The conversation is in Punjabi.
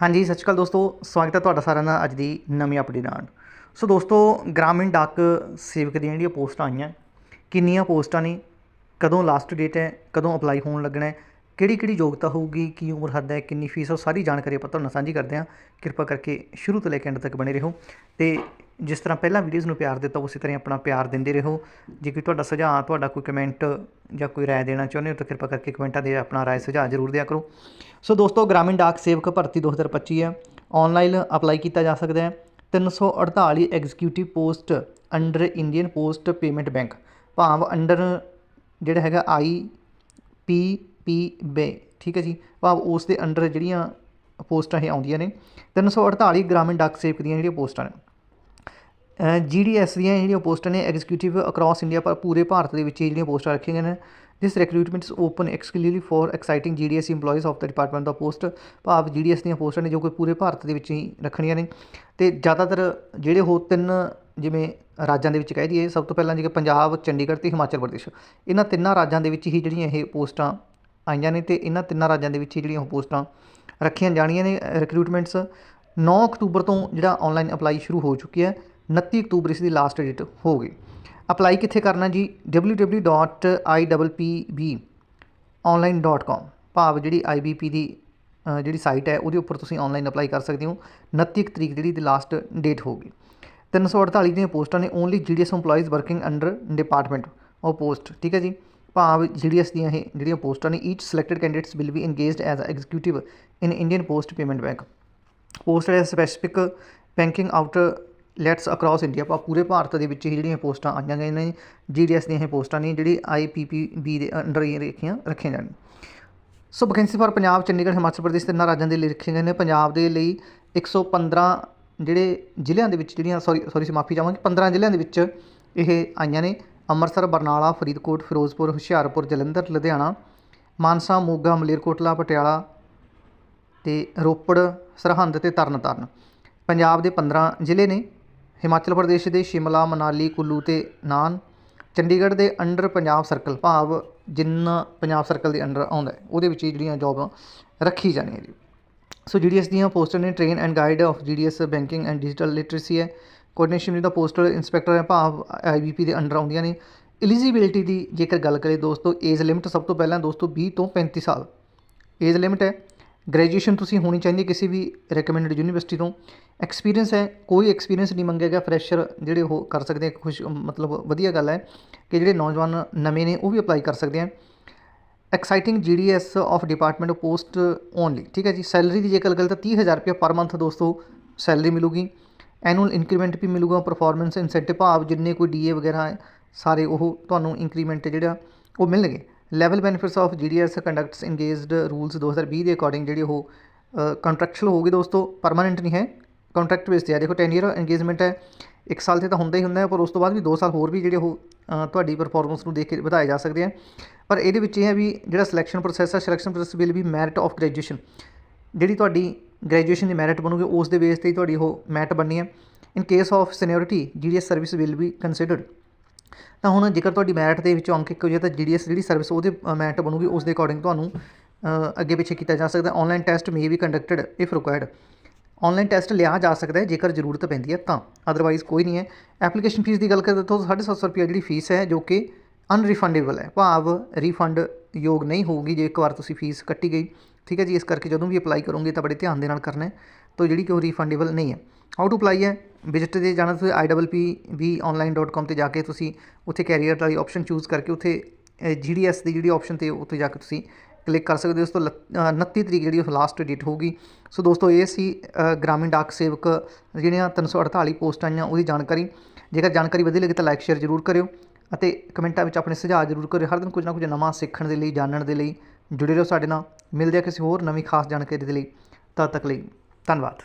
ਹਾਂਜੀ, ਸਤਿ ਸ਼੍ਰੀ ਅਕਾਲ ਦੋਸਤੋ। ਸਵਾਗਤ ਹੈ ਤੁਹਾਡਾ ਸਾਰਿਆਂ ਦਾ ਅੱਜ ਦੀ ਨਵੀਂ ਅਪਡੇਟ ਨਾਲ। ਸੋ ਦੋਸਤੋ, ਗ੍ਰਾਮੀਣ ਡਾਕ ਸੇਵਕ ਦੀਆਂ ਜਿਹੜੀਆਂ ਪੋਸਟਾਂ ਆਈਆਂ, ਕਿੰਨੀਆਂ ਪੋਸਟਾਂ ਨੇ, ਕਦੋਂ ਲਾਸਟ ਡੇਟ ਹੈ, ਕਦੋਂ ਅਪਲਾਈ ਹੋਣ ਲੱਗਣਾ ਹੈ ਕਿਹੜੀ ਕਿਹੜੀ ਯੋਗਤਾ ਹੋਊਗੀ, ਕੀ ਉਮਰ ਹੱਦ ਹੈ, ਕਿੰਨੀ ਫੀਸ ਹੈ ਸਾਰੀ ਜਾਣਕਾਰੀ ਆਪਾਂ ਤੁਹਾਨੂੰ ਸਾਂਝੀ ਕਰਦੇ ਹਾਂ। ਕਿਰਪਾ ਕਰਕੇ ਸ਼ੁਰੂ ਤੋਂ ਲੈ ਕੇ ਐਂਡ ਤੱਕ ਬਣੇ ਰਹੋ। ਤੇ ਜਿਸ ਤਰ੍ਹਾਂ ਪਹਿਲਾਂ ਵੀਡੀਓਜ਼ ਨੂੰ ਪਿਆਰ ਦਿੱਤਾ, ਉਸੇ ਤਰ੍ਹਾਂ ਹੀ ਆਪਣਾ ਪਿਆਰ ਦਿੰਦੇ ਰਹੋ। ਜੇ ਕੋਈ ਤੁਹਾਡਾ ਸੁਝਾਅ, ਤੁਹਾਡਾ ਕੋਈ ਕਮੈਂਟ ਜਾਂ ਕੋਈ ਰਾਏ ਦੇਣਾ ਚਾਹੁੰਦੇ ਹੋ ਤਾਂ ਕਿਰਪਾ ਕਰਕੇ ਕਮੈਂਟਾਂ ਦੇ ਆਪਣਾ ਰਾਏ ਸੁਝਾਅ ਜ਼ਰੂਰ ਦਿਆ ਕਰੋ। ਸੋ ਦੋਸਤੋ, ਗ੍ਰਾਮੀਣ ਡਾਕ ਸੇਵਕ ਭਰਤੀ 2025 ਹੈ। ਆਨਲਾਈਨ ਅਪਲਾਈ ਕੀਤਾ ਜਾ ਸਕਦਾ ਹੈ। 348 executive post under Indian post payment bank ਭਾਵ ਅੰਡਰ ਜਿਹੜਾ ਹੈਗਾ ਆਈ ਪੀ ਪੀ ਬੇ ਠੀਕ ਹੈ ਜੀ? ਭਾਵ ਉਸ ਦੇ ਅੰਡਰ ਜਿਹੜੀਆਂ ਪੋਸਟਾਂ ਇਹ ਆਉਂਦੀਆਂ ਨੇ। 348 ਗ੍ਰਾਮੀਣ ਡਾਕ ਸੇਵਕ ਦੀਆਂ ਜਿਹੜੀਆਂ ਪੋਸਟਾਂ ਨੇ। ਜੀਡੀਐਸ ਦੀਆਂ ਜਿਹੜੀਆਂ ਪੋਸਟਾਂ ਨੇ ਐਗਜ਼ੀਕਿਊਟਿਵ ਅਕ੍ਰੋਸ ਇੰਡੀਆ ਪਰ ਪੂਰੇ ਭਾਰਤ ਦੇ ਵਿੱਚ ਇਹ ਜਿਹੜੀਆਂ ਪੋਸਟਾਂ ਰੱਖੀਆਂ ਗਈਆਂ ਨੇ this recruitment is open exclusively for existing GDS EMPLOYEES of the department the post ਭਾਵ ਜੀਡੀਐਸ ਦੀਆਂ ਪੋਸਟਾਂ ਨੇ ਜੋ ਕਿ ਪੂਰੇ ਭਾਰਤ ਦੇ ਵਿੱਚ ਹੀ ਰੱਖਣੀਆਂ ਨੇ। ਤੇ ਜ਼ਿਆਦਾਤਰ ਜਿਹੜੇ ਹੋ ਤਿੰਨ ਜਿਵੇਂ ਰਾਜਾਂ ਦੇ ਵਿੱਚ ਕਹਿ ਦਈਏ, ਸਭ ਤੋਂ ਪਹਿਲਾਂ ਜਿਵੇਂ ਪੰਜਾਬ, ਚੰਡੀਗੜ੍ਹ ਤੇ ਹਿਮਾਚਲ ਪ੍ਰਦੇਸ਼, ਇਹਨਾਂ ਤਿੰਨਾਂ ਰਾਜਾਂ ਦੇ ਵਿੱਚ ਹੀ ਜਿਹੜੀਆਂ ਇਹ ਪੋਸਟਾਂ ਆਈਆਂ ਨੇ ਤੇ ਇਹਨਾਂ ਤਿੰਨਾਂ ਰਾਜਾਂ ਦੇ ਵਿੱਚ ਹੀ ਜਿਹੜੀਆਂ ਉਹ ਪੋਸਟਾਂ ਰੱਖੀਆਂ ਜਾਣੀਆਂ ਨੇ। ਰਿਕਰੂਟਮੈਂਟਸ 9 ਅਕਤੂਬਰ ਤੋਂ ਜਿਹੜਾ ਆਨਲਾਈਨ ਅਪਲਾਈ ਸ਼ੁਰੂ ਹੋ ਚੁੱਕੀ ਹੈ। 29 ਅਕਤੂਬਰ ਇਸ ਦੀ ਲਾਸਟ ਡੇਟ ਹੋਗੀ ਅਪਲਾਈ ਕਿੱਥੇ ਕਰਨਾ ਜੀ? www.iwpbonline.com ਭਾਵ ਜਿਹੜੀ IBP ਦੀ ਜਿਹੜੀ ਸਾਈਟ ਹੈ, ਉਹਦੇ ਉੱਪਰ ਤੁਸੀਂ ਆਨਲਾਈਨ ਅਪਲਾਈ ਕਰ ਸਕਦੇ ਹੋ। 29 ਕੁ ਤਰੀਕ ਜਿਹੜੀ ਦੀ ਲਾਸਟ ਡੇਟ ਹੋਗੀ 348 ਦੀਆਂ ਪੋਸਟਾਂ ਨੇ only GDS EMPLOYEES working under department ਉਹ ਪੋਸਟ ਠੀਕ ਹੈ ਜੀ? ਭਾਵ ਜੀਡੀਐਸ ਦੀਆਂ ਇਹ ਜਿਹੜੀਆਂ ਪੋਸਟਾਂ ਨੇ each selected candidates will be engaged as a executive in Indian post payment bank post ਹੈ specific banking lets across India ਪਾ ਪੂਰੇ ਭਾਰਤ ਦੇ ਵਿੱਚ ਹੀ ਜਿਹੜੀਆਂ ਪੋਸਟਾਂ ਆਈਆਂ ਗਈਆਂ ਨੇ ਜੀਡੀਐਸ ਦੀਆਂ ਇਹ ਪੋਸਟਾਂ ਨੇ, ਜਿਹੜੀ ਆਈਪੀਪੀਬੀ ਦੇ ਅੰਡਰ ਹੀ ਰੱਖੀਆਂ ਰੱਖੀਆਂ ਜਾਣ। So vacancy for Punjab, Chandigarh, Himachal Pradesh ਤਿੰਨਾਂ ਰਾਜਾਂ ਦੇ ਲਈ ਰੱਖੀਆਂ ਗਏ ਨੇ। ਪੰਜਾਬ ਦੇ ਲਈ 115 ਜਿਹੜੇ ਜ਼ਿਲ੍ਹਿਆਂ ਦੇ ਵਿੱਚ ਜਿਹੜੀਆਂ ਸੌਰੀ ਸੌਰੀ ਮਾਫੀ ਚਾਹਾਂਗੇ 15 ਜ਼ਿਲ੍ਹਿਆਂ ਦੇ ਵਿੱਚ ਇਹ ਆਈਆਂ ਨੇ। ਅੰਮ੍ਰਿਤਸਰ, ਬਰਨਾਲਾ, ਫਰੀਦਕੋਟ, ਫਿਰੋਜ਼ਪੁਰ, ਹੁਸ਼ਿਆਰਪੁਰ, ਜਲੰਧਰ, ਲੁਧਿਆਣਾ, ਮਾਨਸਾ, ਮੋਗਾ ਮਲੇਰਕੋਟਲਾ ਪਟਿਆਲਾ ਤੇ ਰੋਪੜ, ਸਰਹੰਦ ਤੇ ਤਰਨਤਾਰਨ। ਪੰਜਾਬ ਦੇ 15 ਜ਼ਿਲ੍ਹੇ ਨੇ। ਹਿਮਾਚਲ ਪ੍ਰਦੇਸ਼ ਦੇ ਸ਼ਿਮਲਾ, ਮਨਾਲੀ, ਕੁੱਲੂ ਤੇ ਨਾਨ, ਚੰਡੀਗੜ੍ਹ ਦੇ ਅੰਡਰ ਪੰਜਾਬ ਸਰਕਲ ਭਾਵ ਜਿੰਨਾ ਪੰਜਾਬ ਸਰਕਲ ਦੇ ਅੰਡਰ ਆਉਂਦਾ ਉਹਦੇ ਵਿੱਚ ਹੀ ਜਿਹੜੀਆਂ ਜੌਬ ਰੱਖੀ ਜਾਣੀਆਂ ਜੀ। ਸੋ ਜੀਡੀਐਸ ਦੀਆਂ ਪੋਸਟਾਂ ਨੇ train and guide of GDS banking and digital literacy ਹੈ। ਕੋਆਰਡੀਨੇਸ਼ਨ ਦਾ ਪੋਸਟਲ ਇੰਸਪੈਕਟਰ ਹੈ, ਭਾਵ ਆਈਬੀਪੀ ਦੇ ਅੰਡਰ ਆਉਂਦੀਆਂ ਨੇ। ਐਲੀਜੀਬਿਲਿਟੀ ਦੀ ਜੇਕਰ ਗੱਲ ਕਰੇ ਦੋਸਤੋ ਏਜ ਲਿਮਟ ਸਭ ਤੋਂ ਪਹਿਲਾਂ ਦੋਸਤੋ 20 ਤੋਂ 35 ਸਾਲ। ਏਜ ਲਿਮਟ ਹੈ। ਗ੍ਰੈਜੂਏਸ਼ਨ ਤੁਸੀਂ ਹੋਣੀ ਚਾਹੀਦੀ ਹੈ ਕਿਸੇ ਵੀ ਰეკਮੈਂਡਡ ਯੂਨੀਵਰਸਿਟੀ ਤੋਂ। ਐਕਸਪੀਰੀਅੰਸ ਹੈ, ਕੋਈ ਐਕਸਪੀਰੀਅੰਸ ਨਹੀਂ ਮੰਗਿਆ ਗਿਆ ਫਰੈਸ਼ਰ ਜਿਹੜੇ ਉਹ ਕਰ ਸਕਦੇ ਆ, ਖੁਸ਼, ਮਤਲਬ ਵਧੀਆ ਗੱਲ ਹੈ ਕਿ ਜਿਹੜੇ ਨੌਜਵਾਨ ਨਵੇਂ ਨੇ ਉਹ ਵੀ ਅਪਲਾਈ ਕਰ ਸਕਦੇ ਆ। Existing GDS of department post only ਠੀਕ ਹੈ ਜੀ। ਸੈਲਰੀ ਦੀ ਜੇਕਰ ਗੱਲ ਤਾਂ 30000 ਰੁਪਏ ਪਰ ਮੰਥ ਦੋਸਤੋ ਸੈਲਰੀ ਮਿਲੂਗੀ। ਐਨੂਅਲ ਇਨਕਰੀਮੈਂਟ ਵੀ ਮਿਲੂਗਾ ਪਰਫਾਰਮੈਂਸ ਇਨਸੈਂਟਿਵ ਭਾਵ ਜਿੰਨੇ ਕੋਈ ਡੀਏ ਵਗੈਰਾ ਸਾਰੇ ਉਹ ਤੁਹਾਨੂੰ ਇਨਕਰੀਮੈਂਟ ਜਿਹੜਾ ਉਹ ਮਿਲਣਗੇ। Level benefits of GDS conducts engaged rules 2020 ਦੇ ਅਕੋਰਡਿੰਗ ਜਿਹੜੀ ਉਹ ਕੰਟਰੈਕਚੁਅਲ ਹੋਊਗੀ ਦੋਸਤੋ ਪਰਮਾਨੈਂਟ ਨਹੀਂ ਹੈ ਕੰਟਰੈਕਟ ਬੇਸ ਤੇ ਆ। ਦੇਖੋ 10 ਈਅਰ ਇੰਗੇਜਮੈਂਟ ਹੈ, ਇੱਕ ਸਾਲ ਤੇ ਤਾਂ ਹੁੰਦਾ ਹੀ ਹੁੰਦਾ ਹੈ, ਪਰ ਉਸ ਤੋਂ ਬਾਅਦ ਵੀ 2 ਸਾਲ ਹੋਰ ਵੀ ਜਿਹੜੇ ਉਹ ਤੁਹਾਡੀ ਪਰਫਾਰਮੈਂਸ ਨੂੰ ਦੇਖ ਕੇ ਵਧਾਏ ਜਾ ਸਕਦੇ ਆ। ਪਰ ਇਹਦੇ ਵਿੱਚ ਇਹ ਹੈ ਵੀ ਜਿਹੜਾ ਸਿਲੈਕਸ਼ਨ ਪ੍ਰੋਸੈਸ ਹੈ selection process will be merit of graduation ਜਿਹੜੀ ਤੁਹਾਡੀ ਗ੍ਰੈਜੂਏਸ਼ਨ ਦੀ ਮੈਰਿਟ ਬਣੂਗੀ, ਉਸ ਦੇ ਬੇਸ ਤੇ ਹੀ ਤੁਹਾਡੀ ਉਹ ਮੈਟ ਬਣਨੀ ਹੈ। In case of seniority GDS service will be considered ਤਾਂ ਹੁਣ ਜੇਕਰ ਤੁਹਾਡੀ ਮੈਰਿਟ ਦੇ ਵਿੱਚੋਂ ਅੰਕ ਇੱਕ ਹੋ ਜਾਏ ਤਾਂ ਜੀਡੀਐਸ ਜਿਹੜੀ ਸਰਵਿਸ ਉਹਦੇ ਮੈਰਿਟ ਬਣੂਗੀ ਉਸ ਦੇ ਅਕੋਰਡਿੰਗ ਤੁਹਾਨੂੰ ਅੱਗੇ ਪਿੱਛੇ ਕੀਤਾ ਜਾ ਸਕਦਾ। Online test may be conducted if required online test ਲਿਆ ਜਾ ਸਕਦਾ ਹੈ, ਜੇਕਰ ਜ਼ਰੂਰਤ ਪੈਂਦੀ ਹੈ ਤਾਂ। ਅਦਰਵਾਈਜ਼ ਕੋਈ ਨਹੀਂ ਹੈ। ਐਪਲੀਕੇਸ਼ਨ ਫੀਸ ਦੀ ਗੱਲ ਕਰੀਏ ਤਾਂ 750 ਰੁਪਏ ਜਿਹੜੀ ਫੀਸ ਹੈ, ਜੋ ਕਿ ਅਨਰੀਫੰਡੇਬਲ ਹੈ। ਭਾਵ ਰਿਫੰਡ ਯੋਗ ਨਹੀਂ ਹੋਊਗੀ ਜੇ ਇੱਕ ਵਾਰ ਤੁਸੀਂ ਫੀਸ ਕੱਟੀ ਗਈ। ਠੀਕ ਹੈ ਜੀ, ਇਸ ਕਰਕੇ ਜਦੋਂ ਵੀ ਅਪਲਾਈ ਕਰੋਗੇ ਤਾਂ ਬੜੇ ਧਿਆਨ ਦੇ ਨਾਲ ਕਰਨਾ ਹੈ। ਤਾਂ ਜਿਹੜੀ ਕਿ ਉਹ ਰਿਫੰਡੇਬਲ ਨਹੀਂ ਹੈ। ਹਾਊ ਟੂ ਅਪਲਾਈ ਹੈ? ਵਿਜ਼ਿਟ ਤੇ ਜਾਣਾ ਤੁਸੀਂ iwpvonline.com ਤੇ ਜਾ ਕੇ ਤੁਸੀਂ ਉੱਥੇ ਕੈਰੀਅਰ ਵਾਲੀ ਆਪਸ਼ਨ ਚੂਜ਼ ਕਰਕੇ ਉੱਥੇ ਜੀਡੀਐਸ ਦੀ ਜਿਹੜੀ ਆਪਸ਼ਨ ਤੇ ਉੱਥੇ ਜਾ ਕੇ ਤੁਸੀਂ ਕਲਿੱਕ ਕਰ ਸਕਦੇ ਹੋ। ਉਸ ਤੋਂ 29 ਤਰੀਕ ਜਿਹੜੀ ਉਹ ਲਾਸਟ ਡੇਟ ਹੋਊਗੀ। ਸੋ ਦੋਸਤੋ ਇਹ ਸੀ ਗ੍ਰਾਮੀਣ ਡਾਕ ਸੇਵਕ ਜਿਹੜੀਆਂ 348 ਪੋਸਟਾਂ ਆਈਆਂ ਉਹਦੀ ਜਾਣਕਾਰੀ। ਜੇਕਰ ਜਾਣਕਾਰੀ ਵਧੀਆ ਲੱਗੇ ਤਾਂ ਲਾਈਕ ਸ਼ੇਅਰ ਜ਼ਰੂਰ ਕਰਿਓ ਅਤੇ ਕਮੈਂਟਾਂ ਵਿੱਚ ਆਪਣੇ ਸੁਝਾਅ ਜ਼ਰੂਰ ਕਰਿਓ। ਹਰ ਦਿਨ ਕੁਝ ਨਾ ਕੁਝ ਨਵਾਂ ਸਿੱਖਣ ਦੇ ਲਈ, ਜਾਣਨ ਦੇ ਲਈ ਜੁੜੇ ਰਹੋ ਸਾਡੇ ਨਾਲ। ਮਿਲਦੇ ਆ ਕਿਸੇ ਹੋਰ ਨਵੀਂ ਖਾਸ ਜਾਣਕਾਰੀ ਦੇ ਲਈ। ਤਦ ਤੱਕ ਲਈ ਧੰਨਵਾਦ।